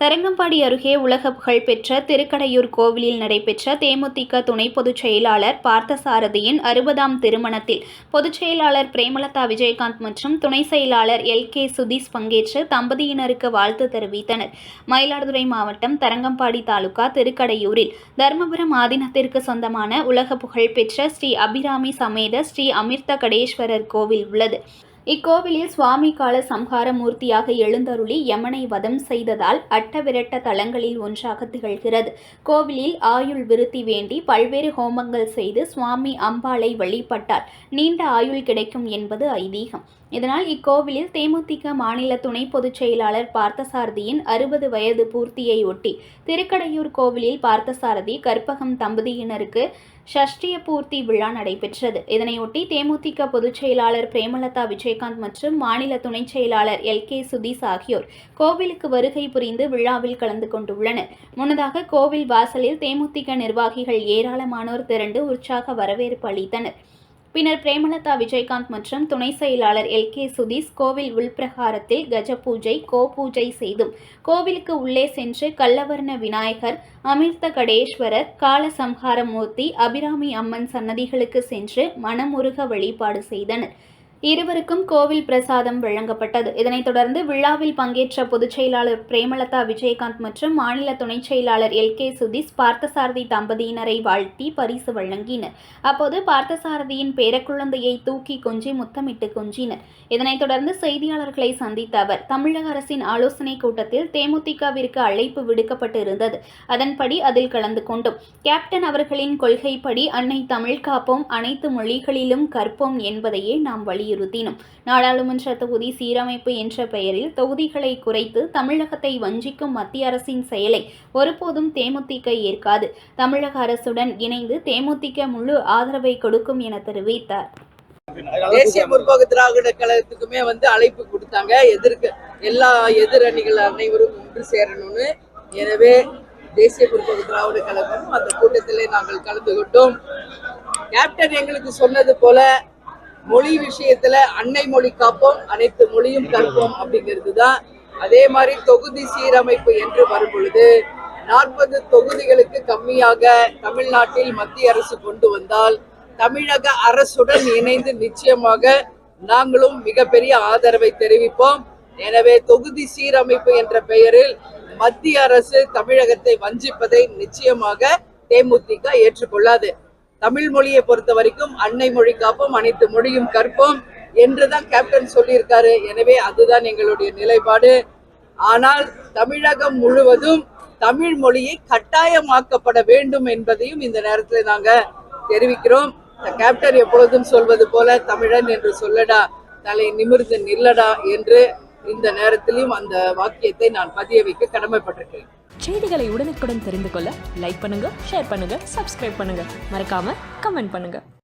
தரங்கம்பாடி அருகே உலக புகழ்பெற்ற திருக்கடையூர் கோவிலில் நடைபெற்ற தேமுதிக துணை பொதுச் செயலாளர் பார்த்தசாரதியின் அறுபதாம் திருமணத்தில் பொதுச் செயலாளர் பிரேமலதா விஜயகாந்த் மற்றும் துணை செயலாளர் எல். கே. சுதீஷ் பங்கேற்று தம்பதியினருக்கு வாழ்த்து தெரிவித்தனர். மயிலாடுதுறை மாவட்டம் தரங்கம்பாடி தாலுகா திருக்கடையூரில் தர்மபுரம் ஆதீனத்திற்கு சொந்தமான உலக புகழ்பெற்ற ஸ்ரீ அபிராமி சமேத ஸ்ரீ அமிர்த கடேஸ்வரர் கோவில் உள்ளது. இக்கோவிலில் சுவாமி கால சம்ஹார மூர்த்தியாக எழுந்தருளி யமனை வதம் செய்ததால் அட்டவிரட்ட தலங்களில் ஒன்றாக திகழ்கிறது. கோவிலில் ஆயுள் விருத்தி வேண்டி பல்வேறு ஹோமங்கள் செய்து சுவாமி அம்பாளை வழிபட்டால் நீண்ட ஆயுள் கிடைக்கும் என்பது ஐதீகம். இதனால் இக்கோவிலில் தேமுதிக மாநில துணை பொதுச் செயலாளர் பார்த்தசாரதியின் அறுபது வயது பூர்த்தியை ஒட்டி திருக்கடையூர் கோவிலில் பார்த்தசாரதி கற்பகம் தம்பதியினருக்கு ஷஷ்டிய பூர்த்தி விழா நடைபெற்றது. இதனையொட்டி தேமுதிக பொதுச் செயலாளர் பிரேமலதா விஜயகாந்த் மற்றும் மாநில துணைச் செயலாளர் எல். கே. சுதீஷ் ஆகியோர் கோவிலுக்கு வருகை புரிந்து விழாவில் கலந்து கொண்டுள்ளனர். முன்னதாக கோவில் வாசலில் தேமுதிக நிர்வாகிகள் ஏராளமானோர் திரண்டு உற்சாக வரவேற்பு அளித்தனர். பின்னர் பிரேமலதா விஜயகாந்த் மற்றும் துணை செயலாளர் எல். கே. சுதீஷ் கோவில் உள்பிரகாரத்தில் கஜ பூஜை கோ பூஜை செய்தும் கோவிலுக்கு உள்ளே சென்று கல்லவர்ண விநாயகர் அமிர்த கடேஸ்வரர் காலசம்ஹாரமூர்த்தி அபிராமி அம்மன் சன்னதிகளுக்கு சென்று மனமுருக வழிபாடு செய்தனர். இருவருக்கும் கோவில் பிரசாதம் வழங்கப்பட்டது. இதனைத் தொடர்ந்து விழாவில் பங்கேற்ற பொதுச் செயலாளர் பிரேமலதா விஜயகாந்த் மற்றும் மாநில துணைச் செயலாளர் எல். கே. சுதீஷ் பார்த்தசாரதி தம்பதியினரை வாழ்த்தி பரிசு வழங்கினர். அப்போது பார்த்தசாரதியின் பேரக்குழந்தையை தூக்கி கொஞ்சி முத்தமிட்டு கொஞ்சினர். இதனைத் தொடர்ந்து செய்தியாளர்களை சந்தித்த அவர் தமிழக அரசின் ஆலோசனைக் கூட்டத்தில் தேமுதிகவிற்கு அழைப்பு விடுக்கப்பட்டு இருந்தது அதன்படி அதில் கலந்து கொண்டோம். கேப்டன் அவர்களின் கொள்கைப்படி அன்னை தமிழ் காப்போம் அனைத்து மொழிகளிலும் கற்போம் என்பதையே நாம் வலியுறுத்தினோம் நாடாளுமன்ற தொகுதி சீரமைப்பு என்ற பெயரில் தொகுதிகளை குறைத்து தமிழகத்தை வஞ்சிக்கும் மத்திய அரசின் செயலை ஒருபோதும் தேமுதிக ஏற்காது. தமிழக அரசுடன் இணைந்து தேமுதிக முழு ஆதரவை கொடுக்கும் என தெரிவித்தார். தேசிய முற்போக்கு திராவிட கழகத்துக்குமே வந்து அழைப்பு கொடுத்தாங்க. எதிர்க்க எல்லா எதிரணிகள் அனைவரும் ஒன்று சேரணும்னு. எனவே தேசிய முற்போக்கு திராவிட கழகம் அந்த கூட்டத்திலே நாங்கள் கலந்து கொண்டோம். கேப்டன் எங்களுக்கு சொன்னது போல மொழி விஷயத்துல அன்னை மொழி காப்போம் அனைத்து மொழியும் கற்போம் அப்படிங்கிறது தான் அதே மாதிரி தொகுதி சீரமைப்பு என்று வரும் பொழுது நாற்பது தொகுதிகளுக்கு கம்மியாக தமிழ்நாட்டில் மத்திய அரசு கொண்டு வந்தால் தமிழக அரசுடன் இணைந்து நிச்சயமாக நாங்களும் மிகப்பெரிய ஆதரவை தெரிவிப்போம். எனவே தொகுதி சீரமைப்பு என்ற பெயரில் மத்திய அரசு தமிழகத்தை வஞ்சிப்பதை நிச்சயமாக தேமுதிக ஏற்றுக்கொள்ளாது. தமிழ் மொழியை பொறுத்த வரைக்கும் அன்னை மொழி காப்போம் அனைத்து மொழியும் கற்போம் என்றுதான் கேப்டன் சொல்லியிருக்காரு. எனவே அதுதான் எங்களுடைய நிலைப்பாடு. ஆனால் தமிழகம் முழுவதும் தமிழ் மொழியை கட்டாயமாக்கப்பட வேண்டும் என்பதையும் இந்த நேரத்தில் நாங்க தெரிவிக்கிறோம். கேப்டன் எப்பொழுதும் சொல்வது போல தமிழன் என்று சொல்லடா தலை நிமிர்ந்து நில்லடா என்று இந்த நேரத்திலும் அந்த வாக்கியத்தை நான் பதிய வைக்க கடமைப்பட்டிருக்கிறேன். செய்திகளை உடனுக்குடன் தெரிந்து கொள்ள லைக் பண்ணுங்க ஷேர் பண்ணுங்க சப்ஸ்கிரைப் பண்ணுங்க. மறக்காம கமெண்ட் பண்ணுங்க.